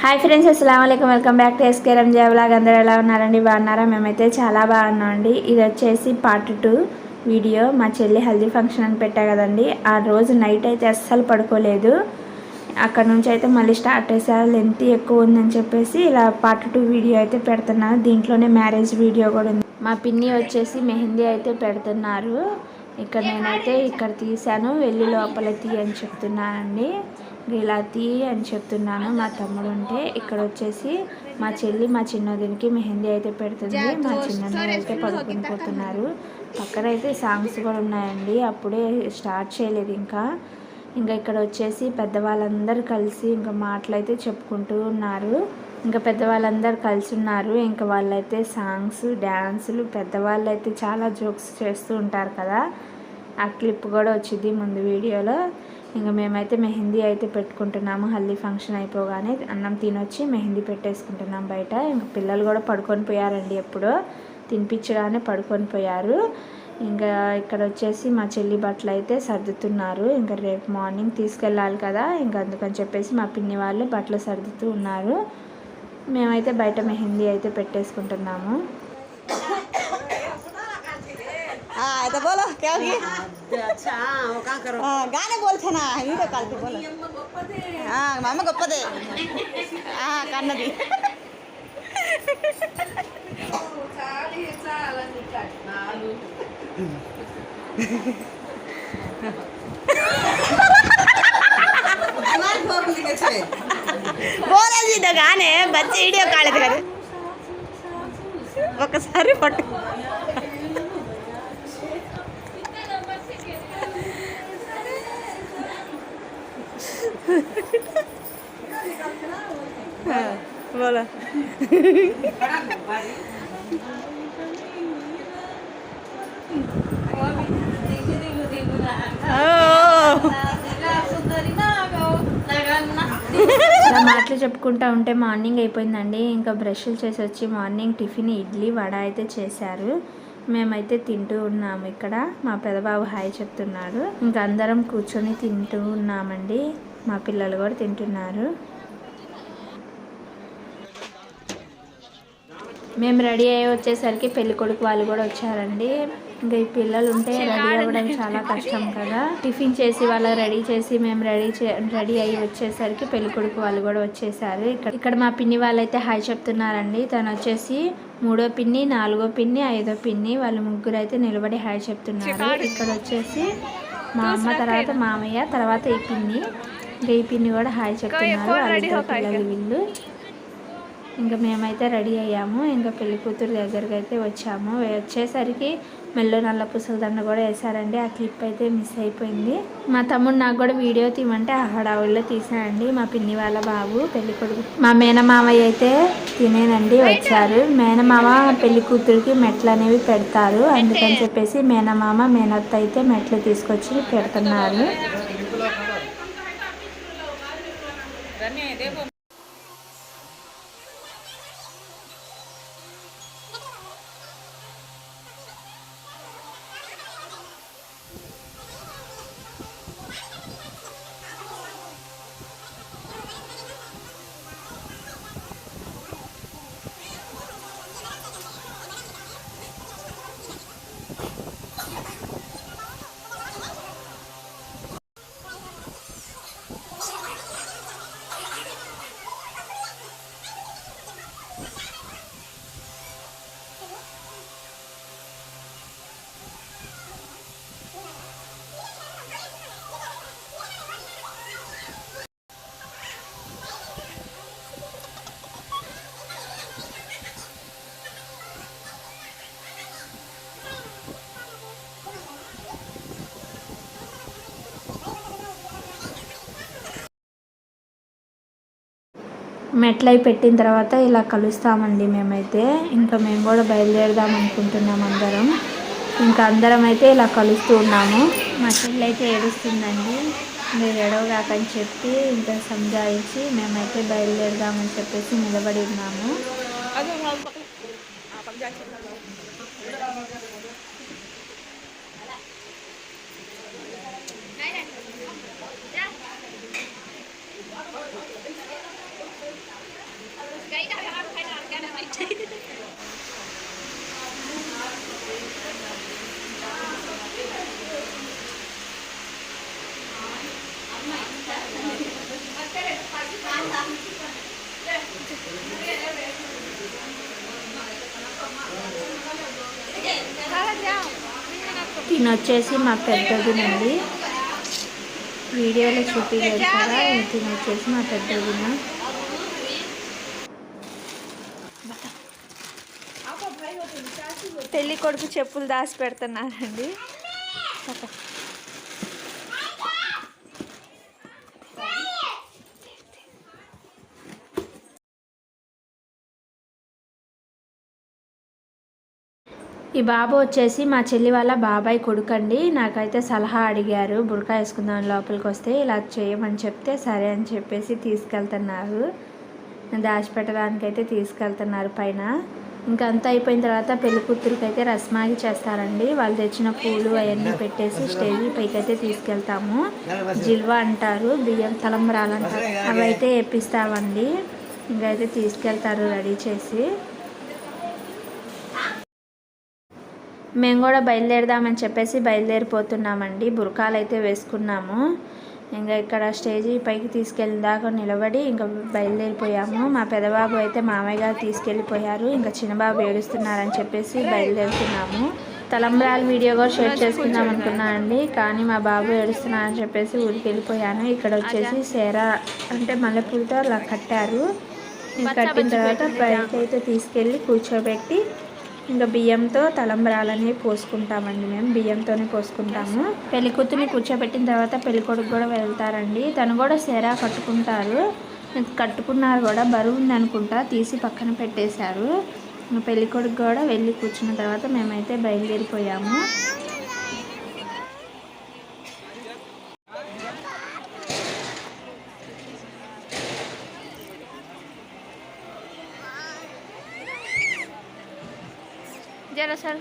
Hi friends అస్సలం అయికం welcome back to SK Ranja blog అందరూ ఎలా ఉన్నారండి? బాగున్నారా? మేమైతే చాలా బాగున్నామండి ఇది వచ్చేసి పార్ట్ టూ వీడియో మా చెల్లి హల్దీ ఫంక్షన్ అని పెట్టా కదండి. ఆ రోజు నైట్ అయితే అస్సలు పడుకోలేదు. అక్కడ నుంచి అయితే మళ్ళీ స్టార్ట్ చేశారు లెంత్ ఎక్కువ ఉందని చెప్పేసి ఇలా పార్ట్ టూ వీడియో అయితే పెడుతున్నాను దీంట్లోనే మ్యారేజ్ వీడియో కూడా ఉంది. మా పిన్ని వచ్చేసి మెహందీ అయితే పెడుతున్నారు. ఇక్కడ నేనైతే ఇక్కడ తీశాను. వెళ్ళి లోపల తీయని చెప్తున్నానండి ఇలా తీ అని చెప్తున్నాను. మా తమ్ముడు ఉంటే ఇక్కడ వచ్చేసి మా చెల్లి మా చిన్నదినికి మెహందీ అయితే పెడుతుంది. మా చిన్న అయితే పడుకుని పోతున్నారు. పక్కన అయితే సాంగ్స్ కూడా ఉన్నాయండి. అప్పుడే స్టార్ట్ చేయలేదు ఇంకా. ఇంకా ఇక్కడ వచ్చేసి పెద్దవాళ్ళందరూ కలిసి ఇంకా మాటలైతే చెప్పుకుంటూ ఉన్నారు. ఇంకా పెద్దవాళ్ళందరూ కలిసి ఉన్నారు. ఇంకా వాళ్ళైతే సాంగ్స్ డ్యాన్సులు పెద్దవాళ్ళు అయితే చాలా జోక్స్ చేస్తూ ఉంటారు కదా. ఆ క్లిప్ కూడా వచ్చింది ముందు వీడియోలో. ఇంకా మేమైతే మెహందీ అయితే పెట్టుకుంటున్నాము హల్దీ ఫంక్షన్ అయిపోగానే అన్నం తినొచ్చి మెహందీ పెట్టేసుకుంటున్నాం బయట. ఇంకా పిల్లలు కూడా పడుకొని పోయారండి ఎప్పుడో తినిపించగానే పడుకొని పోయారు. ఇంకా ఇక్కడ వచ్చేసి మా చెల్లి బట్టలు అయితే సర్దుతున్నారు. ఇంకా రేపు మార్నింగ్ తీసుకెళ్ళాలి కదా ఇంకా అందుకని చెప్పేసి మా పిన్ని వాళ్ళు బట్టలు సర్దుతూ ఉన్నారు. మేమైతే బయట మెహందీ అయితే పెట్టేసుకుంటున్నాము. हाँ तो గానే పోల్చనా హీరో కలిసి మా అమ్మ గొప్పదే కన్నది పోలేదు గానే బచ్చి వీడియో కాలేదు కదా ఒకసారి పట్టు voilà. మాటలు చెప్పుకుంటా ఉంటే మార్నింగ్ అయిపోయిందండి. ఇంకా బ్రష్లు చేసి వచ్చి మార్నింగ్ టిఫిన్ ఇడ్లీ వడ అయితే చేశారు. మేమైతే తింటూ ఉన్నాము ఇక్కడ. మా పెదబాబు హాయ్ చెప్తున్నాడు ఇంకా అందరం కూర్చొని తింటూ ఉన్నామండి. మా పిల్లలు కూడా తింటున్నారు. మేము రెడీ అయ్యి వచ్చేసరికి పెళ్ళి కొడుకు వాళ్ళు కూడా వచ్చారండి. ఇంకా ఈ పిల్లలు ఉంటే రెడీ అవ్వడం చాలా కష్టం కదా. టిఫిన్ చేసి వాళ్ళ రెడీ చేసి మేము రెడీ రెడీ అయ్యి వచ్చేసరికి పెళ్ళి కొడుకు వాళ్ళు కూడా వచ్చేసారు. ఇక్కడ ఇక్కడ మా పిన్ని వాళ్ళైతే హాయ్ చెప్తున్నారండి. తను వచ్చేసి మూడో పిన్ని నాలుగో పిన్ని ఐదో పిన్ని వాళ్ళు ముగ్గురు అయితే నిలబడి హాయ్ చెప్తున్నారు. ఇక్కడ వచ్చేసి మా అమ్మ తర్వాత మామయ్య తర్వాత ఈ పిన్ని. పిన్ని కూడా హాయ్ చెప్తున్నారు. వీళ్ళు ఇంకా. మేమైతే రెడీ అయ్యాము. ఇంకా పెళ్ళి కూతురు దగ్గరికి అయితే వచ్చాము. వచ్చేసరికి మెల్లో నల్ల పుసల దండ కూడా వేసారండి ఆ క్లిప్ అయితే మిస్ అయిపోయింది. మా తమ్ముడు నాకు కూడా వీడియో తీయమంటే ఆ హడావుల్లో తీసానండి మా పిన్ని వాళ్ళ బాబు పెళ్ళి కొడుకు మా మేనమామయ్య అయితే తినేనండి వచ్చారు. మేనమామ పెళ్ళి కూతురికి మెట్లు అనేవి పెడతారు. అందుకని చెప్పేసి మేనమామ మేనత్త అయితే మెట్లు తీసుకొచ్చి పెడుతున్నారు. మెట్లై పెట్టిన తర్వాత ఇలా కలుస్తామండి మేమైతే. ఇంకా మేము కూడా బయలుదేరదాం అనుకుంటున్నాం అందరం. ఇంకా అందరం అయితే ఇలా కలుస్తూ ఉన్నాము. మా చెల్లి అయితే ఏడుస్తుందండి. మీరు ఎడవగాకని చెప్పి ఇంకా సంజాయించి మేమైతే బయలుదేరదామని చెప్పేసి నిలబడి ఉన్నాము. తినొచ్చేసి మా పెద్దదినండి వీడియోలో చూపించారు కదా తినొచ్చేసి మా పెద్దదిన పెళ్ళి కొడుకు చెప్పులు దాచి పెడుతున్నారండి. ఈ బాబు వచ్చేసి మా చెల్లి వాళ్ళ బాబాయ్ కొడుకండి. నాకైతే సలహా అడిగారు బుడకా వేసుకుందాం లోపలికి వస్తే ఇలా చేయమని చెప్తే సరే అని చెప్పేసి తీసుకెళ్తున్నారు. దాచిపెట్టడానికైతే అయితే తీసుకెళ్తున్నారు పైన. ఇంకా అంతా అయిపోయిన తర్వాత పెళ్ళి కూతురికి అయితే రస్మాగి చేస్తారండి. వాళ్ళు తెచ్చిన పూలు అవన్నీ పెట్టేసి స్టేజ్ పైకి అయితే తీసుకెళ్తాము. జిల్వా అంటారు బియ్యం తలంబరాలు అంటారు. అవి అయితే వేపిస్తామండి. ఇంకైతే తీసుకెళ్తారు రెడీ చేసి. మేము కూడా బయలుదేరదామని చెప్పేసి బయలుదేరిపోతున్నామండి. బురకాలు అయితే వేసుకున్నాము. ఇంకా ఇక్కడ స్టేజీ పైకి తీసుకెళ్ళిన దాకా నిలబడి ఇంకా బయలుదేరిపోయాము. మా పెదబాబు అయితే మామయ్య గారు తీసుకెళ్ళిపోయారు. ఇంకా చిన్నబాబు ఏడుస్తున్నారని చెప్పేసి బయలుదేరుతున్నాము. తలంబ్రాల వీడియో కూడా షేర్ చేసుకుందాం అనుకున్నానండి కానీ మా బాబు ఏడుస్తున్నారని చెప్పేసి ఊరికి వెళ్ళిపోయాను ఇక్కడ వచ్చేసి సేర అంటే మల్లెపూలతో అలా కట్టారు. ఇంకా కట్టిన తర్వాత బయటకు అయితే తీసుకెళ్ళి కూర్చోబెట్టి ఇంకా బియ్యంతో తలంబరాలని పోసుకుంటామండి మేము బియ్యంతోనే పోసుకుంటాము. పెళ్ళి కూతుర్ని కూర్చోబెట్టిన తర్వాత పెళ్ళి కొడుకు కూడా వెళ్తారండి. తను కూడా సెరా కట్టుకుంటారు. కట్టుకున్నారు కూడా బరువు ఉంది అనుకుంటా తీసి పక్కన పెట్టేశారు. పెళ్ళికొడుకు పెళ్ళి కొడుకు కూడా వెళ్ళి కూర్చున్న తర్వాత మేమైతే బయలుదేరిపోయాము. జరా సార్